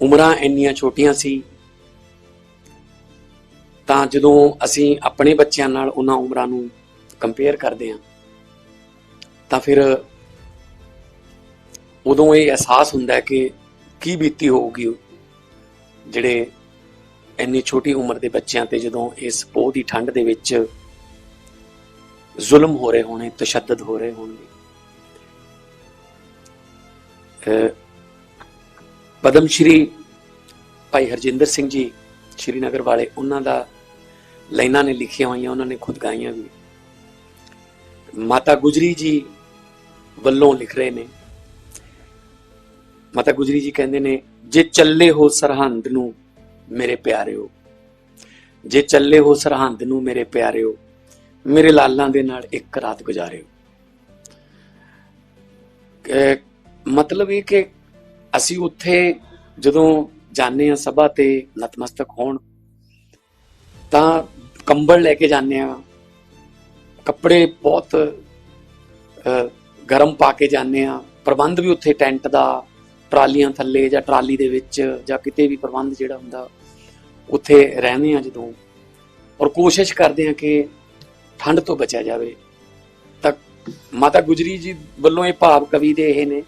ਉਮਰਾਂ ਇੰਨੀਆਂ ਛੋਟੀਆਂ ਸੀ, ਤਾਂ ਜਦੋਂ ਅਸੀਂ ਆਪਣੇ ਬੱਚਿਆਂ ਨਾਲ ਉਹਨਾਂ ਉਮਰਾਂ ਨੂੰ ਕੰਪੇਅਰ ਕਰਦੇ ਹਾਂ, ਤਾਂ ਫਿਰ ਉਦੋਂ ਇਹ ਅਹਿਸਾਸ ਹੁੰਦਾ ਹੈ ਕਿ ਕੀ ਬੀਤੀ ਹੋਊਗੀ ਜਿਹੜੇ ਇੰਨੀ ਛੋਟੀ ਉਮਰ ਦੇ ਬੱਚਿਆਂ ਤੇ ਜਦੋਂ ਇਸ ਪੋਹ ਦੀ ਠੰਡ ਦੇ ਵਿੱਚ ਜ਼ੁਲਮ ਹੋ ਰਹੇ ਹੋਣੇ, ਤਸ਼ੱਦਦ ਹੋ ਰਹੇ ਹੋਣਗੇ। ਪਦਮ ਸ਼੍ਰੀ ਭਾਈ ਹਰਜਿੰਦਰ ਸਿੰਘ ਜੀ, ਸ਼੍ਰੀਨਗਰ ਵਾਲੇ, ਉਹਨਾਂ ਦਾ ਲਾਈਨਾਂ ਨੇ ਲਿਖੀਆਂ ਹੋਈਆਂ, ਉਹਨਾਂ ਨੇ ਖੁਦ ਗਾਈਆਂ ਵੀ। ਮਾਤਾ ਗੁਜਰੀ ਜੀ ਵੱਲੋਂ ਲਿਖ ਰਹੇ ਨੇ। ਮਾਤਾ ਗੁਜਰੀ ਜੀ ਕਹਿੰਦੇ ਨੇ, ਜੇ ਚੱਲੇ ਹੋ ਸਰਹੰਦ ਨੂੰ ਮੇਰੇ ਪਿਆਰਿਓ, ਜੇ ਚੱਲੇ ਹੋ ਸਰਹੰਦ ਨੂੰ ਮੇਰੇ ਪਿਆਰਿਓ, ਮੇਰੇ ਲਾਲਾਂ ਦੇ ਨਾਲ ਇੱਕ ਰਾਤ ਗੁਜ਼ਾਰਿਓ। ਕਿ ਮਤਲਬ ਇਹ ਕਿ ਅਸੀਂ ਉੱਥੇ ਜਦੋਂ ਜਾਂਦੇ ਆ ਸਭਾ ਤੇ ਨਤਮਸਤਕ ਹੋਣ, ਤਾਂ ਕੰਬਲ ਲੈ ਕੇ ਜਾਂਦੇ ਆ ਕੱਪੜੇ ਬਹੁਤ ਗਰਮ ਪਾ ਕੇ ਜਾਂਦੇ ਆ ਪ੍ਰਬੰਧ ਵੀ ਉੱਥੇ ਟੈਂਟ ਦਾ, ਟਰਾਲੀਆਂ ਥੱਲੇ ਜਾਂ ਟਰਾਲੀ ਦੇ ਵਿੱਚ ਜਾਂ ਕਿਤੇ ਵੀ ਪ੍ਰਬੰਧ ਜਿਹੜਾ ਹੁੰਦਾ, ਉੱਥੇ ਰਹਿੰਦੇ ਆ ਜਦੋਂ। ਔਰ ਕੋਸ਼ਿਸ਼ ਕਰਦੇ ਆ ਕਿ ਠੰਡ ਤੋਂ ਬਚਿਆ ਜਾਵੇ। ਤਾਂ ਮਾਤਾ ਗੁਜਰੀ ਜੀ ਵੱਲੋਂ ਇਹ ਭਾਵ ਕਵੀ ਦੇ ਇਹ ਨੇ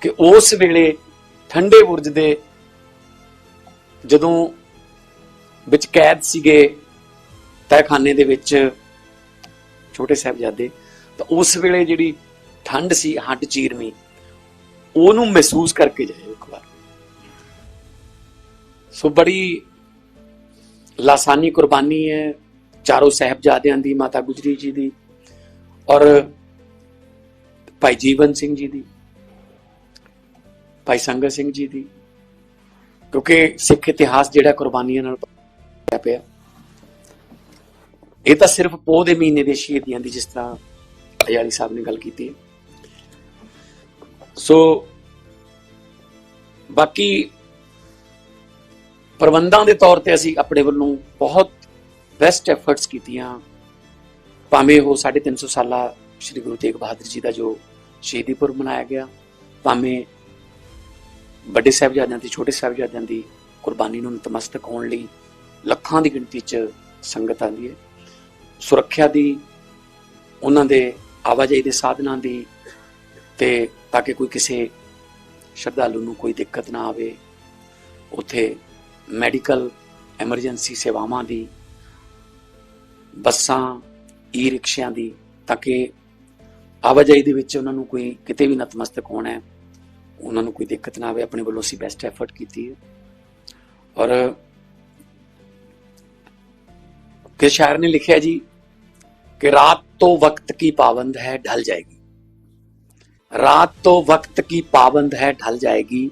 ਕਿ ਉਸ ਵੇਲੇ ਠੰਡੇ ਬੁਰਜ ਦੇ ਜਦੋਂ ਵਿੱਚ ਕੈਦ ਸੀਗੇ ਤਹਿਖਾਨੇ ਦੇ ਵਿੱਚ ਛੋਟੇ ਸਾਹਿਬਜ਼ਾਦੇ, ਤਾਂ ਉਸ ਵੇਲੇ ਜਿਹੜੀ ਠੰਡ ਸੀ, ਹੱਡ ਚੀਰਵੀਂ ਉਹਨੂੰ ਮਹਿਸੂਸ ਕਰਕੇ ਜਾਇਓ ਇੱਕ ਵਾਰ। ਸੋ ਬੜੀ ਲਾਸਾਨੀ ਕੁਰਬਾਨੀ ਹੈ ਚਾਰੋਂ ਸਾਹਿਬਜ਼ਾਦਿਆਂ ਦੀ, ਮਾਤਾ ਗੁਜਰੀ ਜੀ ਦੀ ਔਰ ਭਾਈ ਜੀਵਨ ਸਿੰਘ ਜੀ ਦੀ। ਭਾਈ ਸੰਗਤ ਸਿੰਘ ਜੀ ਦੀ, ਕਿਉਂਕਿ ਸਿੱਖ ਇਤਿਹਾਸ ਜਿਹੜਾ ਕੁਰਬਾਨੀਆਂ ਨਾਲ ਪਿਆ। ਇਹ ਤਾਂ ਸਿਰਫ ਪੋਹ ਦੇ ਮਹੀਨੇ ਦੇ ਸ਼ਹੀਦੀਆਂ ਦੀ ਜਿਸ ਤਰ੍ਹਾਂ ਅਯਾਲੀ ਸਾਹਿਬ ਨੇ ਗੱਲ ਕੀਤੀ ਹੈ। ਸੋ ਬਾਕੀ ਪ੍ਰਬੰਧਾਂ ਦੇ ਤੌਰ ਤੇ ਅਸੀਂ ਆਪਣੇ ਵੱਲੋਂ ਬਹੁਤ ਬੈਸਟ ਐਫਰਟਸ ਕੀਤੀਆਂ। ਭਾਵੇਂ ਉਹ 350 ਸਾਲਾ ਸ੍ਰੀ ਗੁਰੂ ਤੇਗ ਬਹਾਦਰ ਜੀ ਦਾ ਜੋ ਸ਼ਹੀਦੀ ਪੁਰਬ ਮਨਾਇਆ ਗਿਆ, ਭਾਵੇਂ ਵੱਡੇ ਸਾਹਿਬਜ਼ਾਦਿਆਂ ਦੀ, ਛੋਟੇ ਸਾਹਿਬਜ਼ਾਦਿਆਂ ਦੀ ਕੁਰਬਾਨੀ ਨੂੰ ਨਤਮਸਤਕ ਹੋਣ ਲਈ ਲੱਖਾਂ ਦੀ ਗਿਣਤੀ 'ਚ ਸੰਗਤ ਆਉਂਦੀ ਹੈ। ਸੁਰੱਖਿਆ ਦੀ ਉਹਨਾਂ ਦੇ ਆਵਾਜਾਈ ਦੇ ਸਾਧਨਾਂ ਦੀ ਤੇ ਤਾਂ ਕਿ ਕੋਈ ਕਿਸੇ ਸ਼ਰਧਾਲੂ ਨੂੰ ਕੋਈ ਦਿੱਕਤ ਨਾ ਆਵੇ, ਉੱਥੇ ਮੈਡੀਕਲ ਐਮਰਜੈਂਸੀ ਸੇਵਾਵਾਂ ਦੀ, ਬੱਸਾਂ ਈ ਰਿਕਸ਼ਿਆਂ ਦੀ ਤਾਂ ਕਿ ਆਵਾਜਾਈ ਦੇ ਵਿੱਚ ਉਹਨਾਂ ਨੂੰ ਕੋਈ ਕਿਤੇ ਵੀ ਨਤਮਸਤਕ ਹੋਣਾ ਹੈ। ਉਹਨਾਂ ਨੂੰ ਕੋਈ ਦਿੱਕਤ ਨਾ ਆਵੇ ਆਪਣੇ ਵੱਲੋਂ ਅਸੀਂ ਬੈਸਟ ਐਫਰਟ ਕੀਤੀ ਹੈ ਔਰ ਕਿ ਸ਼ਾਇਰ ਨੇ ਲਿਖਿਆ ਜੀ कि रात तो वक्त की पाबंद है ढल जाएगी रात तो वक्त की पाबंद है ढल जाएगी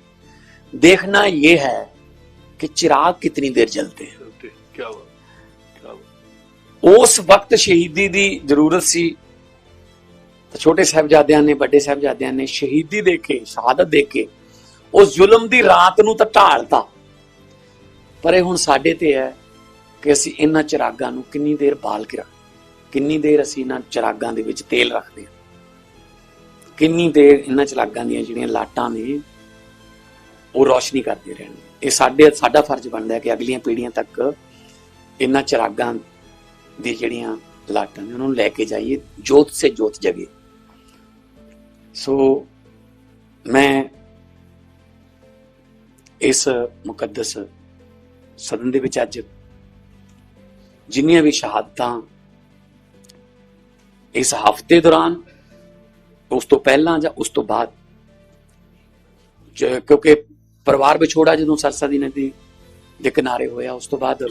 देखना ये है कि चिराग कितनी देर जलते हैं ਚਲਤੇ ਕੀ ਬਾਤ ਕੀ ਬਾਤ ਉਸ ਵਕਤ ਸ਼ਹੀਦੀ ਦੀ ਜ਼ਰੂਰਤ ਸੀ ਤਾਂ ਛੋਟੇ ਸਾਹਿਬਜ਼ਾਦਿਆਂ ਨੇ, ਵੱਡੇ ਸਾਹਿਬਜ਼ਾਦਿਆਂ ਨੇ ਸ਼ਹੀਦੀ ਦੇ ਕੇ, ਸ਼ਹਾਦਤ ਦੇ ਕੇ ਉਸ ਜ਼ੁਲਮ ਦੀ ਰਾਤ ਨੂੰ ਤਾਂ ਢਾਲਤਾ। ਪਰ ਇਹ ਹੁਣ ਸਾਡੇ ਤੇ ਹੈ ਕਿ ਅਸੀਂ ਇਹਨਾਂ ਚਿਰਾਗਾਂ ਨੂੰ ਕਿੰਨੀ ਦੇਰ ਬਾਲ ਕੇ ਰੱਖ ਕਿੰਨੀ ਦੇਰ ਅਸੀਂ ਇਹਨਾਂ ਚਿਰਾਗਾਂ ਦੇ ਵਿੱਚ ਤੇਲ ਰੱਖਦੇ ਹਾਂ। ਕਿੰਨੀ ਦੇਰ ਇਹਨਾਂ ਚਿਰਾਗਾਂ ਦੀਆਂ ਜਿਹੜੀਆਂ ਲਾਟਾਂ ਨੇ, ਉਹ ਰੋਸ਼ਨੀ ਕਰਦੇ ਰਹਿਣ। ਇਹ ਸਾਡੇ, ਸਾਡਾ ਫਰਜ਼ ਬਣਦਾ ਹੈ ਕਿ ਅਗਲੀਆਂ ਪੀੜ੍ਹੀਆਂ ਤੱਕ ਇਹਨਾਂ ਚਿਰਾਗਾਂ ਦੀ ਜਿਹੜੀਆਂ ਲਾਟਾਂ ਨੇ, ਉਹਨਾਂ ਨੂੰ ਲੈ ਕੇ ਜਾਈਏ, ਜੋਤ ਸੇ ਜੋਤ ਜਗੇ। ਸੋ ਮੈਂ ਇਸ ਮੁਕੱਦਸ ਸਦਨ ਦੇ ਵਿੱਚ ਅੱਜ ਜਿੰਨੀਆਂ ਵੀ ਸ਼ਹਾਦਤਾਂ ਇਸ ਹਫ਼ਤੇ ਦੌਰਾਨ, ਉਸ ਤੋਂ ਪਹਿਲਾਂ ਜਾਂ ਉਸ ਤੋਂ ਬਾਅਦ ਕਿਉਂਕਿ ਪਰਿਵਾਰ ਵਿਛੋੜਾ ਜਦੋਂ ਸਰਸਾ ਦੀ ਨਦੀ ਦੇ ਕਿਨਾਰੇ ਹੋਇਆ, ਉਸ ਤੋਂ ਬਾਅਦ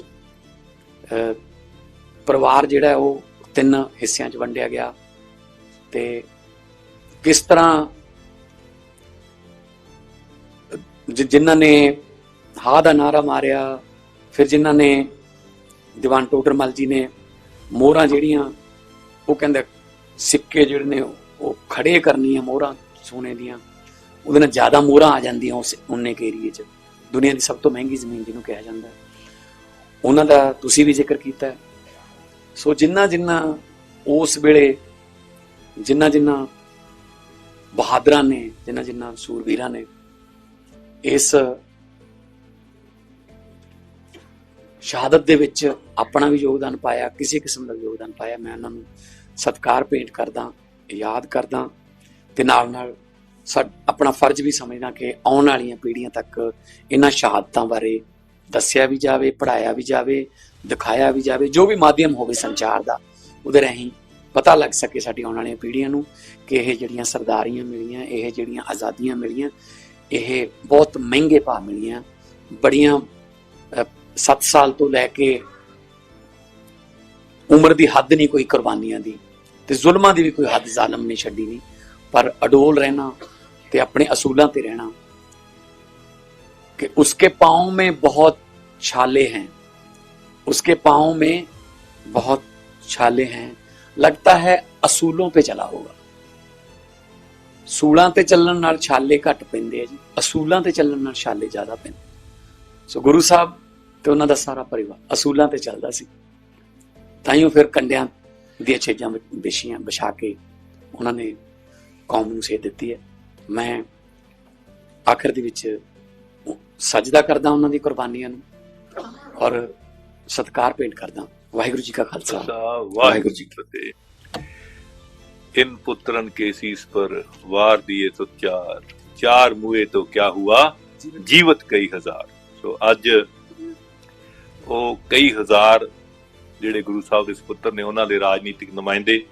ਪਰਿਵਾਰ ਜਿਹੜਾ ਉਹ ਤਿੰਨ ਹਿੱਸਿਆਂ 'ਚ ਵੰਡਿਆ ਗਿਆ ਤੇ ਕਿਸ ਤਰ੍ਹਾਂ ਜਿ- ਜਿਨ੍ਹਾਂ ਨੇ ਹਾ ਦਾ ਨਾਰਾ ਮਾਰਿਆ, ਫਿਰ ਜਿਨ੍ਹਾਂ ਨੇ ਦੀਵਾਨ ਟੋਡਰਮਲ ਜੀ ਨੇ ਮੋਹਰਾਂ ਜਿਹੜੀਆਂ, ਉਹ ਕਹਿੰਦੇ ਸਿੱਕੇ ਜਿਹੜੇ ਨੇ ਉਹ ਖੜੇ ਕਰਨੀਆਂ ਮੋਹਰਾਂ ਸੋਨੇ ਦੀਆਂ। ਉਹਦੇ ਨਾਲ ਜ਼ਿਆਦਾ ਮੋਹਰਾਂ ਆ ਜਾਂਦੀਆਂ ਉਸ ਉਨੇ ਕੇ ਏਰੀਏ 'ਚ। ਦੁਨੀਆ ਦੀ ਸਭ ਤੋਂ ਮਹਿੰਗੀ ਜ਼ਮੀਨ ਜਿਹਨੂੰ ਕਿਹਾ ਜਾਂਦਾ। ਉਹਨਾਂ ਦਾ ਤੁਸੀਂ ਵੀ ਜ਼ਿਕਰ ਕੀਤਾ। ਸੋ ਜਿੰਨਾ ਜਿੰਨਾ ਉਸ ਵੇਲੇ ਜਿੰਨਾ ਜਿੰਨਾ ਬਹਾਦਰਾਂ ਨੇ ਜਿੰਨਾ ਜਿੰਨਾ ਸੂਰਵੀਰਾਂ ਨੇ, ਇਸ ਸ਼ਹਾਦਤ ਦੇ ਵਿੱਚ ਆਪਣਾ ਵੀ ਯੋਗਦਾਨ ਪਾਇਆ, ਕਿਸੇ ਕਿਸਮ ਦਾ ਯੋਗਦਾਨ ਪਾਇਆ, ਮੈਂ ਉਹਨਾਂ ਨੂੰ ਸਤਿਕਾਰ ਭੇਟ ਕਰਦਾ, ਯਾਦ ਕਰਦਾ ਤੇ ਨਾਲ ਨਾਲ ਸਾ- ਆਪਣਾ ਫਰਜ਼ ਵੀ ਸਮਝਦਾ ਕਿ ਆਉਣ ਵਾਲੀਆਂ ਪੀੜ੍ਹੀਆਂ ਤੱਕ ਇਹਨਾਂ ਸ਼ਹਾਦਤਾਂ ਬਾਰੇ ਦੱਸਿਆ ਵੀ ਜਾਵੇ ਪੜਾਇਆ ਵੀ ਜਾਵੇ, ਦਿਖਾਇਆ ਵੀ ਜਾਵੇ, ਜੋ ਵੀ ਮਾਧਿਅਮ ਹੋਵੇ ਸੰਚਾਰ ਦਾ, ਉਹਦੇ ਰਾਹੀਂ ਪਤਾ ਲੱਗ ਸਕੇ ਸਾਡੀ ਆਉਣ ਵਾਲੀਆਂ ਪੀੜ੍ਹੀਆਂ ਨੂੰ ਕਿ ਇਹ ਜਿਹੜੀਆਂ ਸਰਦਾਰੀਆਂ ਮਿਲੀਆਂ ਇਹ ਜਿਹੜੀਆਂ ਆਜ਼ਾਦੀਆਂ ਮਿਲੀਆਂ ਇਹ ਬਹੁਤ ਮਹਿੰਗੇ ਭਾਅ ਮਿਲੀਆਂ ਬੜੀਆਂ 7 ਸਾਲ ਤੋਂ ਲੈ ਕੇ ਉਮਰ ਦੀ ਹੱਦ ਨਹੀਂ ਕੋਈ ਕੁਰਬਾਨੀਆਂ ਦੀ ਤੇ ਜ਼ੁਲਮਾਂ ਦੀ ਵੀ ਕੋਈ ਹੱਦ ਜ਼ਾਲਮ ਨੇ ਛੱਡੀ ਨਹੀਂ ਪਰ ਅਡੋਲ ਰਹਿਣਾ ਤੇ ਆਪਣੇ ਅਸੂਲਾਂ ਤੇ ਰਹਿਣਾ कि उसके पाँव में बहुत छाले हैं उसके पाँव में बहुत छाले हैं लगता है ਅਸੂਲੋਂ ਤੇ ਚਲਾ ਹੋਗਾ ਸੂਲਾਂ ਤੇ ਚੱਲਣ ਨਾਲ ਛਾਲੇ ਘੱਟ ਪੈਂਦੇ ਆ ਜੀ ਅਸੂਲਾਂ ਤੇ ਚੱਲਣ ਨਾਲ ਛਾਲੇ ਜ਼ਿਆਦਾ ਪੈਂਦੇ ਸੋ ਗੁਰੂ ਸਾਹਿਬ ਤੇ ਉਹਨਾਂ ਦਾ ਸਾਰਾ ਪਰਿਵਾਰ ਅਸੂਲਾਂ ਤੇ ਚੱਲਦਾ ਸੀ ਤਾਈਓ ਫਿਰ ਕੰਡਿਆਂ ਦੀਆਂ ਛੇਜਾਂ ਵਿਛੀਆਂ ਵਿਛਾ ਕੇ ਉਹਨਾਂ ਨੇ ਕੌਮ ਨੂੰ ਸੇਧ ਦਿੱਤੀ ਹੈ ਮੈਂ ਆਖਰ ਦੇ ਵਿੱਚ ਸਜਦਾ ਕਰਦਾ ਉਹਨਾਂ ਦੀ ਕੁਰਬਾਨੀਆਂ ਨੂੰ ਔਰ ਸਤਿਕਾਰ ਭੇਂਟ ਕਰਦਾ ਵਾਹਿਗੁਰੂ ਜੀ ਕਾ ਖਾਲਸਾ। ਵਾਹਿਗੁਰੂ ਜੀ ਫਤਿਹ। ਇਨ ਪੁੱਤਰਨ ਕੇਸੀਸ ਪਰ ਵਾਰ ਦੀਏ ਤੋ ਚਾਰ ਚਾਰ ਮੂਏ ਤੋਂ ਕਿਆ ਹੁਆ? ਜੀਵਤ ਕਈ ਹਜ਼ਾਰ। ਸੋ ਅੱਜ ਉਹ ਕਈ ਹਜ਼ਾਰ ਜਿਹੜੇ ਗੁਰੂ ਸਾਹਿਬ ਦੇ ਸੁਪੁੱਤਰ ਨੇ ਉਹਨਾਂ ਦੇ ਰਾਜਨੀਤਿਕ ਨੁਮਾਇੰਦੇ